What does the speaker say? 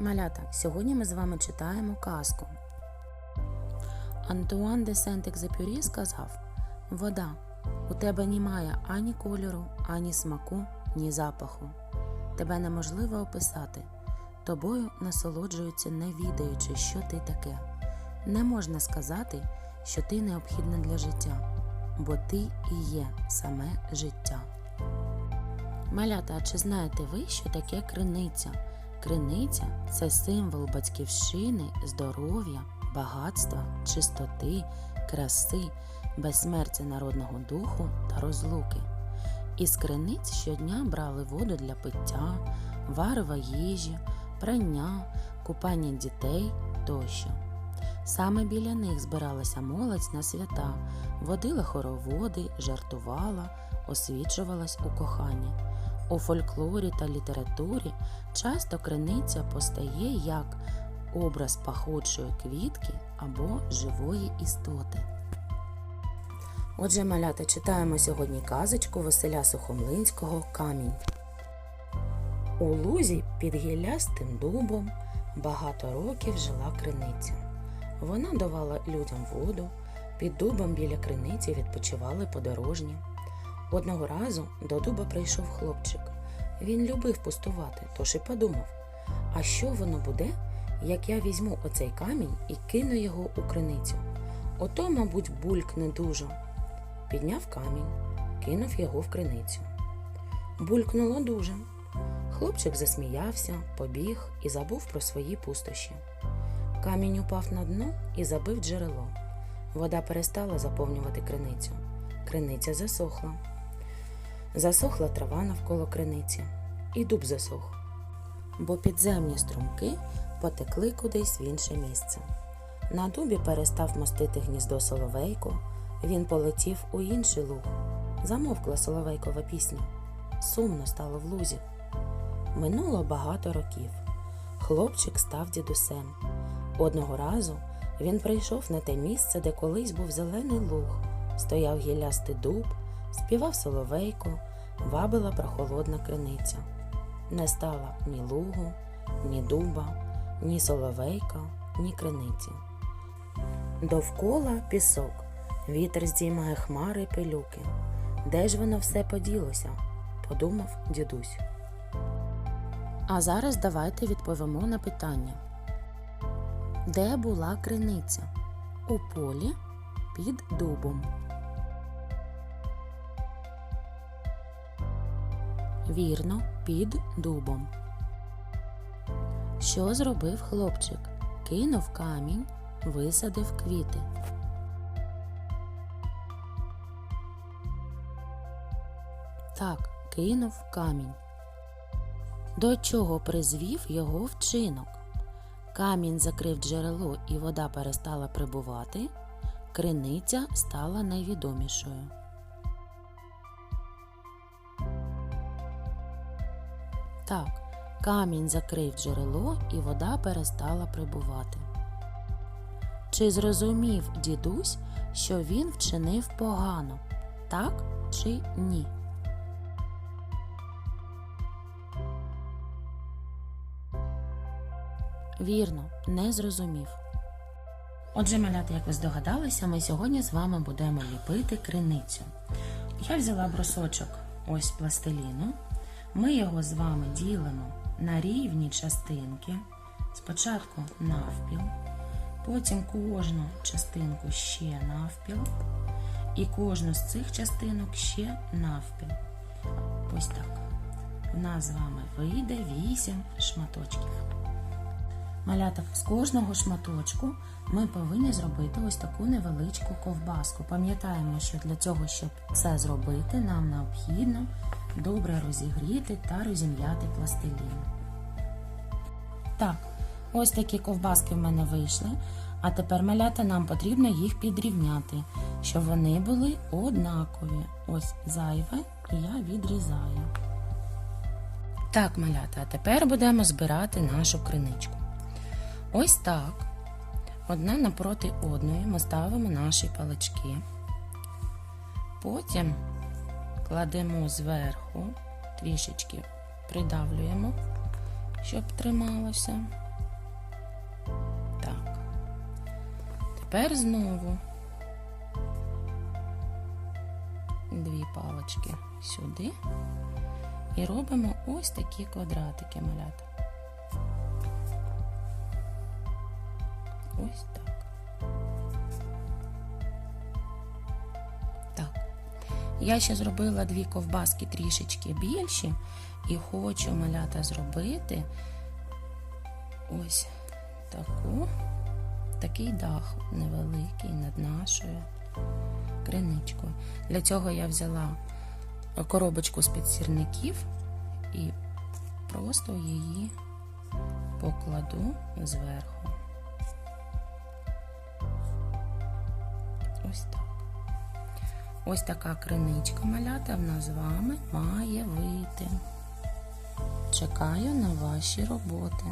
Малята, сьогодні ми з вами читаємо казку. Антуан де Сент-Екзепюрі сказав: Вода, у тебе немає ані кольору, ані смаку, ні запаху. Тебе неможливо описати. Тобою насолоджуються, не відаючи, що ти таке. Не можна сказати, що ти необхідна для життя, бо ти і є саме життя. Малята, а чи знаєте ви, що таке криниця? Криниця це символ батьківщини, здоров'я, багатства, чистоти, краси, безсмертя народного духу та розлуки. Із криниць щодня брали воду для пиття, варива їжі, прання, купання дітей тощо. Саме біля них збиралася молодь на свята, водила хороводи, жартувала, освічувалась у коханні. У фольклорі та літературі часто криниця постає як образ пахучої квітки або живої істоти. Отже, малята, читаємо сьогодні казочку Василя Сухомлинського Камінь. У лузі під гіллястим дубом багато років жила криниця. Вона давала людям воду, під дубом біля криниці відпочивали подорожні. Одного разу до дуба прийшов хлопчик. Він любив пустувати, тож і подумав: а що воно буде, як я візьму оцей камінь і кину його у криницю? Ото, мабуть, булькне дуже. Підняв камінь, кинув його в криницю. Булькнуло дуже. Хлопчик засміявся, побіг і забув про свої пустощі. Камінь упав на дно і забив джерело. Вода перестала заповнювати криницю. Криниця засохла. Засохла трава навколо криниці, і дуб засох, бо підземні струмки потекли кудись в інше місце. На дубі перестав мостити гніздо соловейко, він полетів у інший луг. Замовкла соловейкова пісня. Сумно стало в лузі. Минуло багато років. Хлопчик став дідусем. Одного разу він прийшов на те місце, де колись був зелений луг, стояв гіллястий дуб, співав соловейко, вабила прохолодна криниця. Не стало ні лугу, ні дуба, ні соловейка, ні криниці. Довкола пісок, вітер здіймає хмари й пилюки. Де ж воно все поділося? подумав дідусь. А зараз давайте відповімо на питання. Де була криниця? У полі під дубом. Вірно, під дубом. Що зробив хлопчик? Кинув камінь, висадив квіти. Так, кинув камінь. До чого призвів його вчинок? Камінь закрив джерело і вода перестала прибувати, криниця стала найвідомішою. Так, камінь закрив джерело і вода перестала прибувати. Чи зрозумів дідусь, що він вчинив погано? Так чи ні? Вірно, не зрозумів. Отже, малята, як ви здогадалися, ми сьогодні з вами будемо ліпити криницю. Я взяла брусочок ось пластиліну. Ми його з вами ділимо на рівні частинки. Спочатку навпіл, потім кожну частинку ще навпіл, і кожну з цих частинок ще навпіл. Ось так. У нас з вами вийде 8 шматочків. Малята, з кожного шматочку ми повинні зробити ось таку невеличку ковбаску. Пам'ятаємо, що для цього, щоб це зробити, нам необхідно добре розігріти та розім'яти пластилін. Так, ось такі ковбаски в мене вийшли. А тепер, малята, нам потрібно їх підрівняти, щоб вони були однакові. Ось зайве я відрізаю. Так, малята, а тепер будемо збирати нашу криничку. Ось так. Одна напроти одної ми ставимо наші палички. Потім кладемо зверху, трішечки придавлюємо, щоб трималося. Так. Тепер знову дві палочки сюди і робимо ось такі квадратики малята. Ось так. Я ще зробила дві ковбаски трішечки більші і хочу малята зробити ось таку, такий дах невеликий над нашою криничкою. Для цього я взяла коробочку з-під сірників і просто її покладу зверху. Ось так. Ось така криничка малята в нас з вами має вийти. Чекаю на ваші роботи.